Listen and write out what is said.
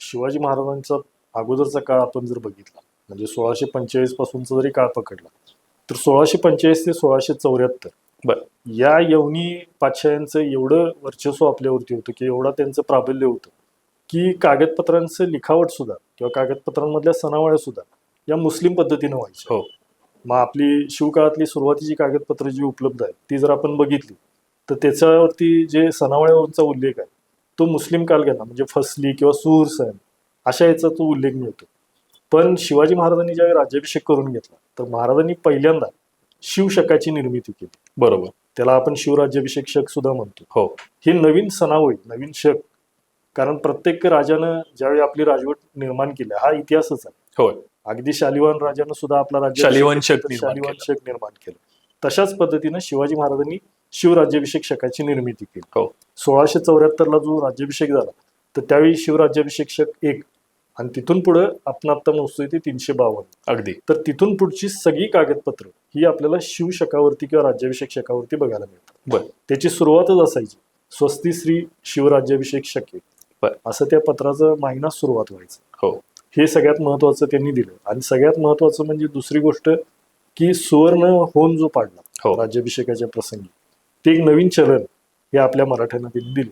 शिवाजी महाराजांचा अगोदरचा काळ आपण जर बघितला म्हणजे सोळाशे पंचेचाळीस पासूनचा जरी काळ पकडला तर सोळाशे पंचेचाळीस ते सोळाशे चौऱ्याहत्तर बर. या यवनी पातशाह्यांचं एवढं वर्चस्व आपल्यावरती होतं की एवढा त्यांचं प्राबल्य होतं की कागदपत्रांचं लिखावट सुद्धा किंवा कागदपत्रांमधल्या सणावळ्या सुद्धा या मुस्लिम पद्धतीनं व्हायच्या हो. मग आपली शिवकाळातली सुरुवातीची कागदपत्र जी उपलब्ध आहेत ती जर आपण बघितली तर त्याच्यावरती जे सणावळ्यांचा उल्लेख आहे तो मुस्लिम कालगणना म्हणजे फसली किंवा सूर सण अशा याचा तो उल्लेख मिळतो. पण शिवाजी महाराजांनी ज्यावेळी राज्याभिषेक करून घेतला तर महाराजांनी पहिल्यांदा शिवशकाची निर्मिती केली. बरोबर. त्याला आपण शिवराज्याभिषेक शक सुद्धा म्हणतो. हो. ही नवीन सणावळी नवीन शक कारण प्रत्येक राजानं ज्यावेळी आपली राजवट निर्माण केली हा इतिहासच आहे. होय. अगदी शालिवान राजानं सुद्धा आपला राज्य शालिवान. शक निर्माण केलं. तशाच पद्धतीनं शिवाजी महाराजांनी शिवराज्याभिषेक शकाची निर्मिती केली. हो. सोळाशे चौऱ्याहत्तरला जो राज्याभिषेक झाला तर त्यावेळी शिवराज्याभिषेक शक एक आणि तिथून पुढे आपण आता मोजतोय ते तीनशे बावन्न. अगदी. तर तिथून पुढची सगळी कागदपत्र ही आपल्याला शिवशकावरती किंवा राज्याभिषेक शकावरती बघायला मिळतात. बर. त्याची सुरुवातच असायची स्वस्ती श्री शिवराज्याभिषेक शके. बर. असं त्या पत्राचं महिना सुरुवात व्हायचं. हो. हे सगळ्यात महत्वाचं त्यांनी दिलं. आणि सगळ्यात महत्वाचं म्हणजे दुसरी गोष्ट की सुवर्ण होऊन जो पाडला हो. राज्याभिषेकाच्या प्रसंगी ते एक नवीन चलन हे आपल्या मराठ्यांना त्यांनी दिलं.